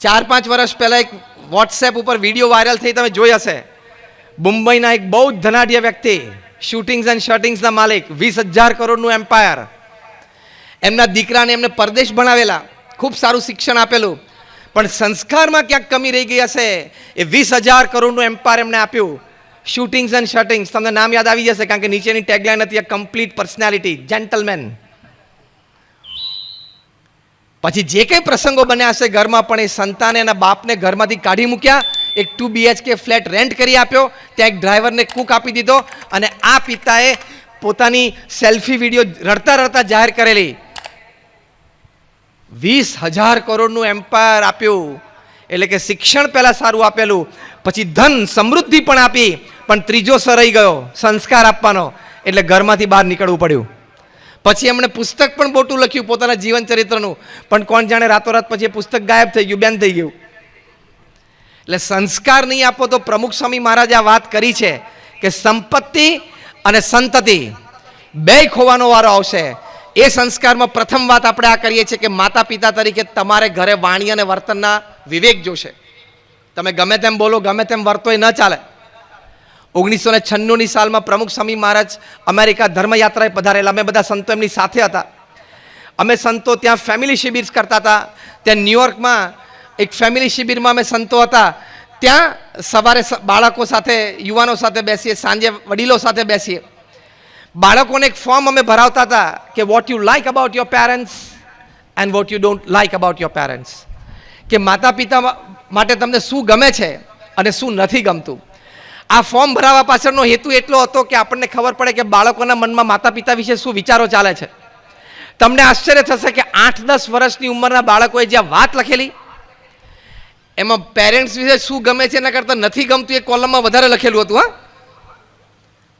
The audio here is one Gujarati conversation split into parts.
ચાર પાંચ વર્ષ પહેલાં એક વોટ્સએપ ઉપર વીડિયો વાયરલ થઈ, તમે જોઈ હશે. મુંબઈના એક બહુ જ ધનાઢ્ય વ્યક્તિ શૂટિંગ્સ એન્ડ શર્ટિંગ્સના માલિક, વીસ હજાર કરોડનું એમ્પાયર એમના દીકરાને એમને પરદેશ ભણાવેલા, ખૂબ સારું શિક્ષણ આપેલું. પણ સંસ્કારમાં ક્યાંક કમી રહી ગઈ હશે, એ વીસ હજાર કરોડનું એમ્પાયર એમને આપ્યું. શૂટિંગ્સ એન્ડ શર્ટિંગ્સ તમને નામ યાદ આવી જશે, કારણ કે નીચેની ટેગલાઈન હતી કમ્પ્લીટ પર્સનાલિટી જેન્ટલમેન પછી જે કંઈ પ્રસંગો બન્યા હશે ઘરમાં, પણ એ સંતાને એના બાપને ઘરમાંથી કાઢી મૂક્યા, એક ટુ બીએચકે ફ્લેટ રેન્ટ કરી આપ્યો, ત્યાં એક ડ્રાઈવરને કૂક આપી દીધો, અને આ પિતાએ પોતાની સેલ્ફી વીડિયો રડતા રડતા જાહેર કરેલી. વીસ હજાર કરોડનું એમ્પાયર આપ્યું. એટલે કે શિક્ષણ પહેલાં સારું આપેલું, પછી ધન સમૃદ્ધિ પણ આપી, પણ ત્રીજો સરાઈ ગયો, સંસ્કાર આપવાનો. એટલે ઘરમાંથી બહાર નીકળવું પડ્યું. પછી એમણે પુસ્તક પણ મોટું લખ્યું પોતાના જીવન ચરિત્રનું. પણ કોણ જાણે રાતોરાત પછી એ પુસ્તક ગાયબ થઈ ગયું, બેન થઈ ગયું. એટલે સંસ્કાર નહીં આપો તો પ્રમુખ સ્વામી મહારાજે આ વાત કરી છે કે સંપત્તિ અને સંતતિ બે ખોવાનો વારો આવશે. એ સંસ્કારમાં પ્રથમ વાત આપણે આ કરીએ છીએ કે માતા પિતા તરીકે તમારે ઘરે વાણી અને વર્તનના વિવેક જોશે. તમે ગમે તેમ બોલો, ગમે તેમ વર્તોય ન ચાલે. ઓગણીસો ને છન્નુંની સાલમાં પ્રમુખ સ્વામી મહારાજ અમેરિકા ધર્મયાત્રાએ પધારેલા. અમે બધા સંતો એમની સાથે હતા. અમે સંતો ત્યાં ફેમિલી શિબિર કરતા હતા. ત્યાં ન્યુયોર્કમાં એક ફેમિલી શિબિરમાં અમે સંતો હતા. ત્યાં સવારે બાળકો સાથે, યુવાનો સાથે બેસીએ, સાંજે વડીલો સાથે બેસીએ. બાળકોને એક ફોર્મ અમે ભરાવતા હતા કે what you like about your parents and what you don't like about your parents કે માતા પિતા માટે તમને શું ગમે છે અને શું નથી ગમતું. આ ફોર્મ ભરાવવા પાછળનો હેતુ એટલો હતો કે આપણને ખબર પડે કે બાળકોના મનમાં માતા પિતા વિશે શું વિચારો ચાલે છે. તમને આશ્ચર્ય થશે કે આઠ દસ વર્ષની ઉંમરના બાળકોએ જે વાત લખેલી, એમાં પેરેન્ટ્સ વિશે શું ગમે છે એના કરતાં નથી ગમતું, એ કોલમમાં વધારે લખેલું હતું, હા.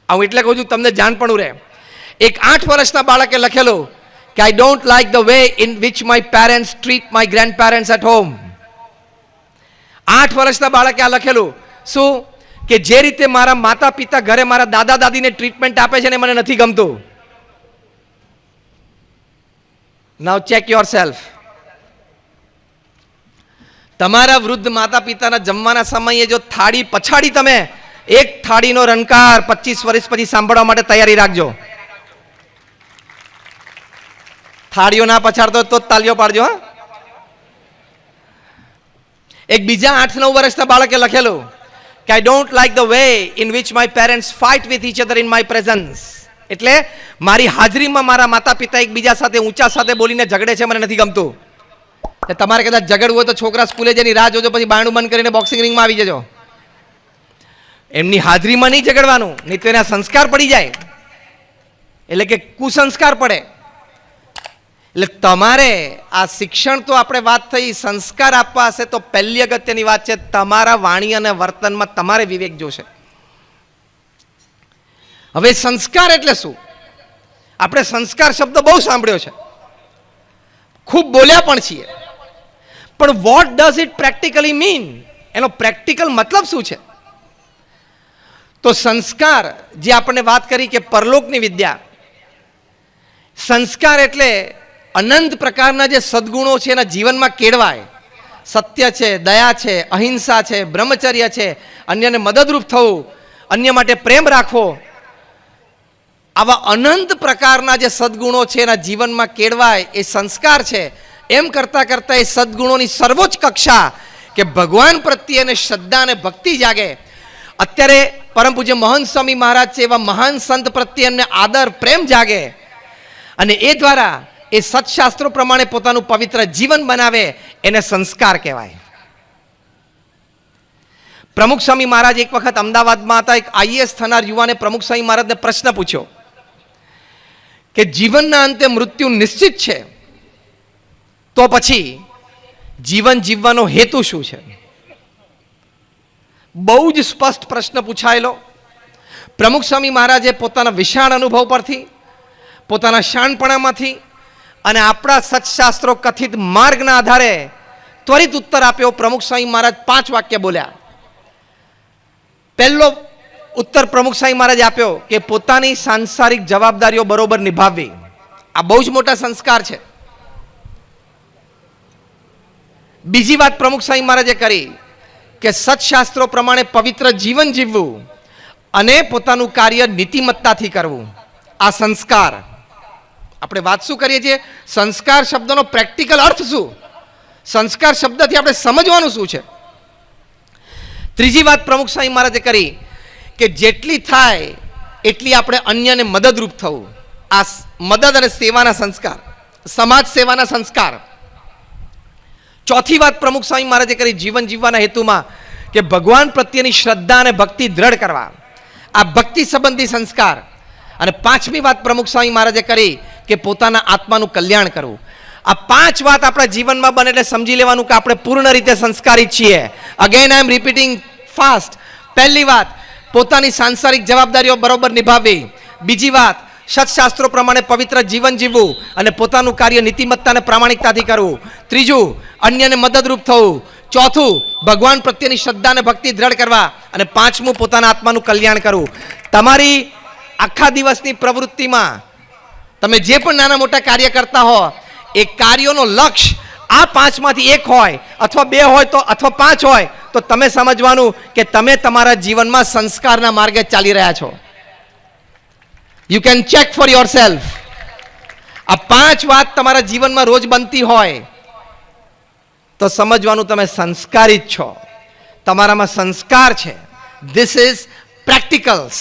આવું એટલે કહું છું, તમને જાણ પણ રહે. એક આઠ વર્ષના બાળકે લખેલું કે I don't like the way in which my parents treat my grandparents at home આઠ વર્ષના બાળકે આ લખેલું, શું કે જે રીતે મારા માતા પિતા ઘરે મારા દાદા દાદીને ટ્રીટમેન્ટ આપે છે ને મને નથી ગમતું. નાવ ચેક યોર સેલ્ફ તમારા વૃદ્ધ માતા પિતાના જમવાના સમયે જો થાળી પછાડી તમે, એક થાળીનો રણકાર પચીસ વર્ષ પછી સાંભળવા માટે તૈયારી રાખજો. થાળીઓ ના પછાડતો તો જ તાલીઓ પાડજો, હા. એક બીજા આઠ નવ વર્ષના બાળકે લખેલું કે I don't like the way in which my parents fight with each other in my presence એટલે મારી હાજરીમાં મારા માતા પિતા એકબીજા સાથે ઊંચા સાથે બોલીને ઝઘડે છે, મને નથી ગમતું. તમારે કદાચ ઝઘડવું હોય તો છોકરા સ્કૂલે જઈને રાહ જોજો, પછી બાયણું બંધ કરીને બોક્સિંગ રિંગમાં આવી જજો. એમની હાજરીમાં નહીં ઝઘડવાનું, નહીં તો એના સંસ્કાર પડી જાય. એટલે કે કુસંસ્કાર પડે. એટલે તમારે આ શિક્ષણ તો આપણે વાત થઈ, સંસ્કાર આપવા હશે તો પહેલી અગત્યની વાત છે, તમારા વાણી અને વર્તનમાં તમારે વિવેક જોશે. હવે સંસ્કાર એટલે શું? આપણે સંસ્કાર શબ્દ બહુ સાંભળ્યો છે. ખૂબ બોલ્યા પણ છીએ. પણ what does it practically mean એનો પ્રેક્ટિકલ મતલબ શું છે? તો સંસ્કાર, જે આપણને વાત કરી કે પરલોકની વિદ્યા. સંસ્કાર એટલે અનંત પ્રકારના જે સદગુણો છે એના જીવનમાં કેળવાય. સત્ય છે, દયા છે, અહિંસા છે, બ્રહ્મચર્ય છે, અન્યને મદદરૂપ થવું, અન્ય માટે પ્રેમ રાખવો. આવા અનંત પ્રકારના જે સદગુણો છે એના જીવનમાં કેળવાય એ સંસ્કાર છે. એમ કરતાં કરતાં એ સદગુણોની સર્વોચ્ચ કક્ષા કે ભગવાન પ્રત્યેને શ્રદ્ધા અને ભક્તિ જાગે. અત્યારે પરમ પૂજ્ય મહંત સ્વામી મહારાજ છે એવા મહાન સંત પ્રત્યે એમને આદર પ્રેમ જાગે. અને એ દ્વારા એ સત્શાસ્ત્રો પ્રમાણે પોતાનું પવિત્ર જીવન બનાવે, એને સંસ્કાર કહેવાય. પ્રમુખ સ્વામી મહારાજ એક વખત અમદાવાદમાં હતા, એક આઈએસ થનાર યુવાને પ્રમુખ સ્વામી મહારાજને પ્રશ્ન પૂછ્યો કે જીવનના અંતે મૃત્યુ નિશ્ચિત છે, તો પછી જીવન જીવવાનો હેતુ શું છે? બહુ જ સ્પષ્ટ પ્રશ્ન પૂછાયેલો. પ્રમુખ સ્વામી મહારાજે પોતાના વિશાળ અનુભવ પરથી, પોતાના શાણપણામાંથી અને આપણા સત્શાસ્ત્રો કથિત માર્ગના આધારે ત્વરિત ઉત્તર આપ્યો. પ્રમુખ સ્વામી મહારાજ પાંચ વાક્ય બોલ્યા. પહેલો ઉત્તર પ્રમુખ સ્વામી મહારાજ આપ્યો કે પોતાની સાંસારિક જવાબદારીઓ બરોબર નિભાવવી. આ બહુ જ મોટા સંસ્કાર છે. બીજી વાત પ્રમુખ સ્વામી મહારાજે કરી કે સત્શાસ્ત્રો પ્રમાણે પવિત્ર જીવન જીવવું અને પોતાનું કાર્ય નીતિમત્તાથી કરવું. આ સંસ્કાર આપણે વાત શું કરીએ છીએ? સંસ્કાર શબ્દનો પ્રેક્ટિકલ અર્થ શું? સંસ્કાર શબ્દથી આપણે સમજવાનું શું છે? ત્રીજી વાત પ્રમુખ સ્વામી મહારાજે કરી કે જેટલી થાય એટલી આપણે અન્યને મદદરૂપ થવું. આ મદદ અને સેવાના સંસ્કાર, સમાજ સેવાના સંસ્કાર. ચોથી વાત પ્રમુખ સ્વામી મહારાજે કરી જીવન જીવવાના હેતુમાં કે ભગવાન પ્રત્યેની શ્રદ્ધા અને ભક્તિ દ્રઢ કરવા. આ ભક્તિ સંબંધી સંસ્કાર. અને પાંચમી વાત પ્રમુખ સ્વામી મહારાજે કરી કે પોતાના આત્માનું કલ્યાણ કરવું. આ પાંચ વાત આપણા જીવનમાં બને એટલે સમજી લેવાનું કે આપણે પૂર્ણ રીતે સંસ્કારિત છીએ. Again I am repeating first પહેલી વાત, પોતાની સાંસારિક જવાબદારીઓ બરોબર નિભાવવી. બીજી વાત, સત્શાસ્ત્રો પ્રમાણે પવિત્ર જીવન જીવવું અને પોતાનું કાર્ય નીતિમત્તા અને પ્રામાણિકતાથી કરવું. ત્રીજું, અન્યને મદદરૂપ થવું. ચોથું, ભગવાન પ્રત્યેની શ્રદ્ધા અને ભક્તિ દ્રઢ કરવા. અને પાંચમું, પોતાના આત્માનું કલ્યાણ કરવું. તમારી આખા દિવસની પ્રવૃત્તિમાં તમે જે પણ નાના મોટા કાર્ય કરતા હો, એ કાર્યોનો લક્ષ્ય આ પાંચમાંથી એક હોય અથવા બે હોય તો અથવા પાંચ હોય, તો તમે સમજવાનું કે તમે તમારા જીવનમાં સંસ્કારના માર્ગે ચાલી રહ્યા છો. You can check for yourself આ પાંચ વાત તમારા જીવનમાં રોજ બનતી હોય, તો સમજવાનું તમે સંસ્કારી જ છો. તમારામાં સંસ્કાર છે. ધીસ ઇઝ પ્રેક્ટિકલ્સ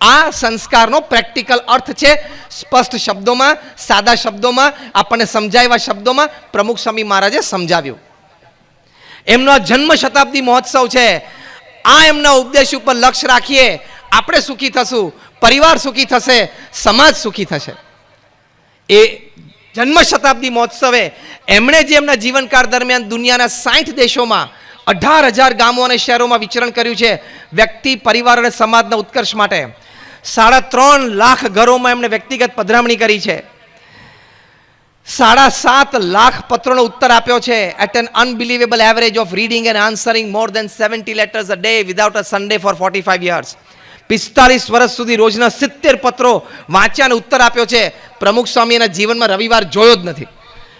આ સંસ્કારનો પ્રેક્ટિકલ અર્થ છે સ્પષ્ટ શબ્દોમાં, સાદા શબ્દોમાં, આપણને સમજાવ્યા શબ્દોમાં પ્રમુખ સ્વામી મહારાજે સમજાવ્યું. એમનો જન્મ શતાબ્દી મહોત્સવ છે. આ એમના ઉપદેશ ઉપર લક્ષ્ય રાખીએ. આપણે સુખી થશું, પરિવાર સુખી થશે, સમાજ સુખી થશે. એ જન્મ શતાબ્દી મહોત્સવે એમણે જે એમના જીવનકાળ દરમિયાન દુનિયાના સાઠ દેશોમાં, અઢાર હજાર ગામો અને શહેરોમાં વિચરણ કર્યું છે વ્યક્તિ, પરિવાર અને સમાજના ઉત્કર્ષ માટે. સાડા ત્રણ લાખ ઘરોમાં એમણે વ્યક્તિગત પધરામણી કરી છે. સાડા સાત લાખ પત્રોનો ઉત્તર આપ્યો છે. At an unbelievable average of reading and answering more than seventy letters a day without a Sunday for forty five years પિસ્તાલીસ વર્ષ સુધી રોજના સિત્તેર પત્રો વાંચ્યા ઉત્તર આપ્યો છે. પ્રમુખ સ્વામી એના જીવનમાં રવિવાર જોયો જ નથી.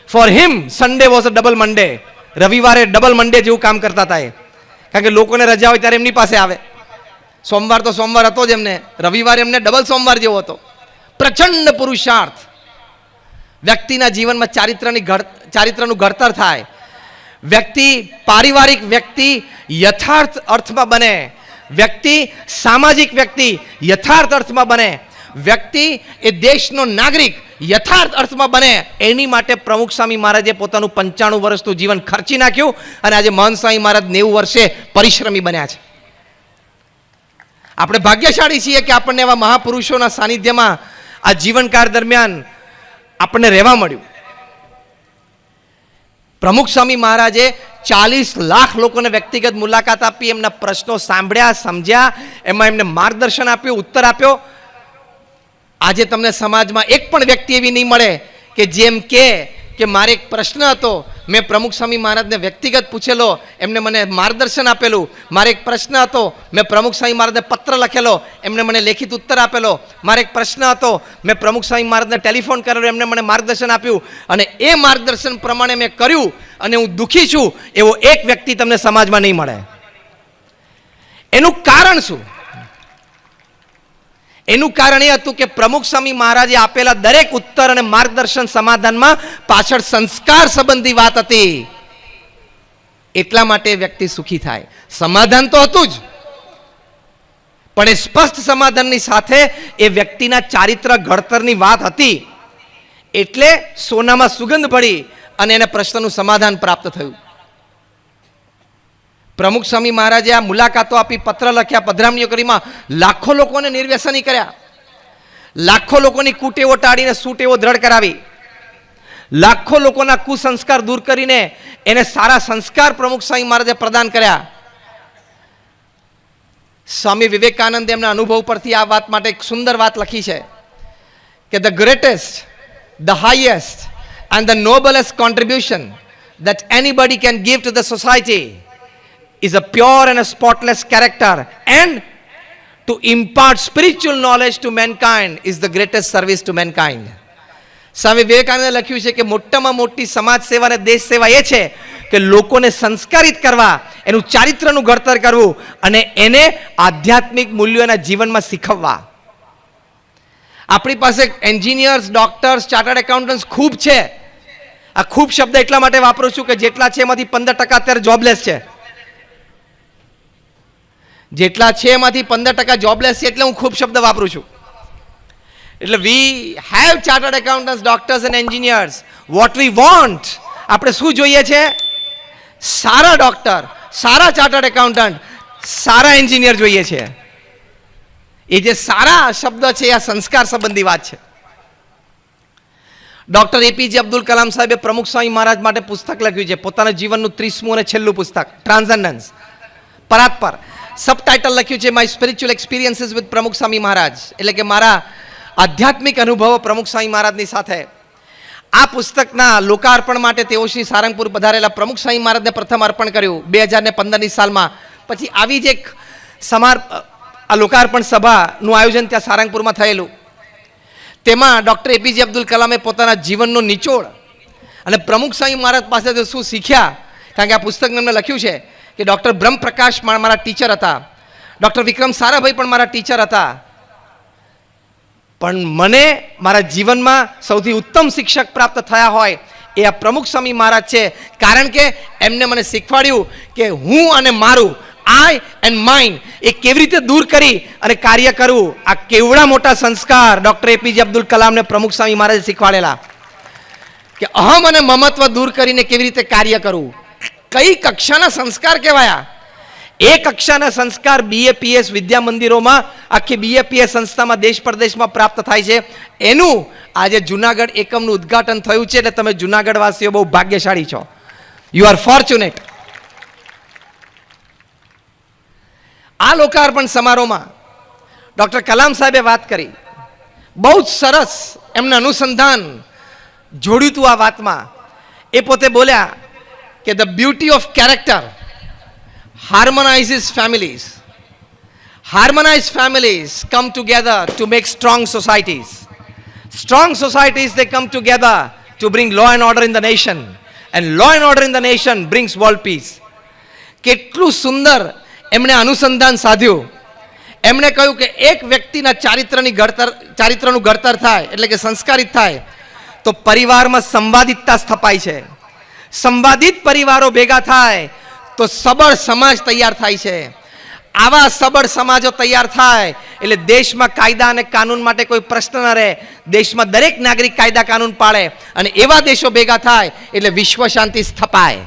For him Sunday was a double Monday રવિવારે ડબલ મંડે જેવું કામ કરતા હતા એ. કારણ કે લોકોને રજા હોય ત્યારે એમની પાસે આવે. સોમવાર તો સોમવાર હતો જ એમને. રવિવાર એમને ડબલ સોમવાર જેવો હતો. પ્રચંડ પુરુષાર્થ. વ્યક્તિના જીવનમાં ચારિત્રની ઘડ, ચારિત્રનું ઘડતર થાય. વ્યક્તિ, પારિવારિક વ્યક્તિ યથાર્થ અર્થમાં બને. વ્યક્તિ, સામાજિક વ્યક્તિ યથાર્થ અર્થમાં બને. વ્યક્તિ એ દેશનો નાગરિક યથાર્થ અર્થમાં બને. એની માટે પ્રમુખ સ્વામી મહારાજે પોતાનું પંચાણું વર્ષનું જીવન ખર્ચી નાખ્યું અને આજે મહન સ્વામી મહારાજ નેવું વર્ષે પરિશ્રમી બન્યા છે. આપણે ભાગ્યશાળી છીએ કે આપણને એવા મહાપુરુષોના સાનિધ્યમાં આ જીવનકાળ દરમિયાન આપણને રહેવા મળ્યું. પ્રમુખ સ્વામી મહારાજે ચાલીસ લાખ લોકોને વ્યક્તિગત મુલાકાત આપી, એમના પ્રશ્નો સાંભળ્યા, સમજ્યા, એમાં એમને માર્ગદર્શન આપ્યું, ઉત્તર આપ્યો. આજે તમને સમાજમાં એક પણ વ્યક્તિ એવી નહીં મળે કે જેમ કે કે મારે એક પ્રશ્ન હતો. મેં પ્રમુખ સ્વામી મહારાજને વ્યક્તિગત પૂછેલો. એમને મને માર્ગદર્શન આપેલું. મારે એક પ્રશ્ન હતો. મેં પ્રમુખ સ્વામી મહારાજને પત્ર લખેલો. એમને મને લેખિત ઉત્તર આપેલો. મારે એક પ્રશ્ન હતો. મેં પ્રમુખ સ્વામી મહારાજને ટેલિફોન કરેલો. એમને મને માર્ગદર્શન આપ્યું. અને એ માર્ગદર્શન પ્રમાણે મેં કર્યું અને હું દુઃખી છું. એવો એક વ્યક્તિ તમને સમાજમાં નહીં મળે. એનું કારણ શું? એનું કારણ એ હતું કે પ્રમુખ સ્વામી મહારાજે આપેલા દરેક ઉત્તર અને માર્ગદર્શન સમાધાનમાં પાછળ સંસ્કાર સંબંધી વાત હતી. એટલા માટે વ્યક્તિ સુખી થાય. સમાધાન તો હતું જ. પણ એ સ્પષ્ટ સમાધાનની સાથે એ વ્યક્તિના ચારિત્ર ઘડતરની વાત હતી. એટલે સોનામાં સુગંધ પડી અને એને પ્રશ્નનું સમાધાન પ્રાપ્ત થયું. પ્રમુખ સ્વામી મહારાજે આ મુલાકાતો આપી, પત્ર લખ્યા, પધરામણીઓ કરીમાં લાખો લોકોને નિર્વ્યસની કર્યા. લાખો લોકોની કુટેવો ટાળીને સુટેવો દ્રઢ કરાવી. લાખો લોકોના કુસંસ્કાર દૂર કરીને એને સારા સંસ્કાર પ્રમુખ સ્વામી મહારાજે પ્રદાન કર્યા. સ્વામી વિવેકાનંદ એમના અનુભવ પરથી આ વાત માટે એક સુંદર વાત લખી છે કે the greatest the highest and the noblest contribution that anybody can give to the society is a pure and a spotless character. And to impart spiritual knowledge to mankind is the greatest service to mankind. Swami વિવેકાનંદે લખ્યું છે કે મોટામાં મોટી સમાજ સેવા અને દેશ સેવા એ છે કે લોકોને સંસ્કારિત કરવા, એનું ચારિત્રનું ઘડતર કરવું અને એને આધ્યાત્મિક મૂલ્યોના જીવનમાં શીખવવા. આપણી પાસે એન્જિનિયર્સ, ડોક્ટર્સ, ચાર્ટર્ડ એકાઉન્ટન્ટ્સ ખૂબ છે. આ ખૂબ શબ્દ એટલા માટે વાપરું છું કે જેટલા છે એમાંથી પંદર ટકા અત્યારે જોબલેસ છે. જેટલા છે એમાંથી પંદર ટકા જોબલેસ છે એટલે હું ખૂબ શબ્દ વાપરું છું. એટલે we have chartered accountants doctors and engineers what we want આપણે શું જોઈએ છે? સારા ડોક્ટર સારા ચાર્ટર્ડ એકાઉન્ટન્ટ સારા એન્જિનિયર જોઈએ છે. એ જે સારા શબ્દ છે, એ આ સંસ્કાર સંબંધી વાત છે. ડોક્ટર એપીજે અબ્દુલ કલામ સાહેબે પ્રમુખ સ્વામી મહારાજ માટે પુસ્તક લખ્યું છે. પોતાના જીવનનું ત્રીસમું અને છેલ્લું પુસ્તક. ટ્રાન્સેન્ડન્સ પરાત્પર. સબટાઇટલ લખ્યું છે માય સ્પિરિચ્યુઅલ એક્સપિરિયન્સીસ વિથ પ્રમુખ સ્વામી મહારાજ એટલે કે મારા આધ્યાત્મિક અનુભવો પ્રમુખ સ્વામી મહારાજની સાથે. આ પુસ્તકના લોકાર્પણ માટે તેઓ શ્રી સારંગપુર પધારેલા પ્રમુખ સ્વામી મહારાજને પ્રથમ અર્પણ કર્યું. બે હજાર ને પંદરની સાલમાં. પછી આવી જ એક સમાર, આ લોકાર્પણ સભાનું આયોજન ત્યાં સારંગપુરમાં થયેલું. તેમાં ડૉક્ટર એપીજે અબ્દુલ કલામે પોતાના જીવનનો નિચોડ અને પ્રમુખ સ્વામી મહારાજ પાસેથી શું શીખ્યા? કારણ કે આ પુસ્તકને એમને લખ્યું છે કે ડૉક્ટર બ્રહ્મપ્રકાશ મા- મારા ટીચર હતા. ડૉક્ટર વિક્રમ સારાભાઈ પણ મારા ટીચર હતા. પણ મને મારા જીવનમાં સૌથી ઉત્તમ શિક્ષક પ્રાપ્ત થયા હોય એ આ પ્રમુખ સ્વામી મહારાજ છે. કારણ કે એમને મને શીખવાડ્યું કે હું અને મારું આઈ એન્ડ માઇન્ડ એ કેવી રીતે દૂર કરી અને કાર્ય કરવું. આ કેવડા મોટા સંસ્કાર ડૉક્ટર એપીજે અબ્દુલ કલામને પ્રમુખ સ્વામી મહારાજે શીખવાડેલા. કે અહમ અને મમત્વ દૂર કરીને કેવી રીતે કાર્ય કરવું. કઈ કક્ષાના સંસ્કાર કહેવાયા? એ કક્ષાના સંસ્કાર બીએપીએસ વિદ્યા મંદિરોમાં, આખી બીએપીએસ સંસ્થામાં દેશ પરદેશમાં પ્રાપ્ત થાય છે. એનું આજે જુનાગઢ એકમનું ઉદ્ઘાટન થયું છે એટલે તમે જુનાગઢ વાસીઓ બહુ ભાગ્યશાળી છો. યુ આર ફોર્ચ્યુનેટ આ લોકાર્પણ સમારોહમાં ડૉક્ટર કલામ સાહેબે વાત કરી. બહુ જ સરસ એમને અનુસંધાન જોડ્યું હતું આ વાતમાં. એ પોતે બોલ્યા કે the beauty of character harmonizes families. Harmonized families come together to make strong societies. Strong societies, they come together to bring law and order in the nation. And law and order in the nation brings world peace. કેટલું સુંદર એમણે અનુસંધાન સાધ્યું એમણે કહ્યું કે એક વ્યક્તિના ચારિત્રની ઘડતર ચારિત્રનું ઘડતર થાય એટલે કે સંસ્કારિત થાય તો પરિવારમાં સંવાદિતતા સ્થપાય છે સંવાદિત પરિવારો ભેગા થાય, તો સબળ સમાજ તૈયાર થાય છે. આવા સબળ સમાજો તૈયાર થાય, એટલે દેશમાં કાયદા અને કાનૂન માટે કોઈ પ્રશ્ન ન રહે. દેશમાં દરેક નાગરિક કાયદા કાનૂન પાળે અને એવા દેશો ભેગા થાય, એટલે વિશ્વ શાંતિ સ્થપાય.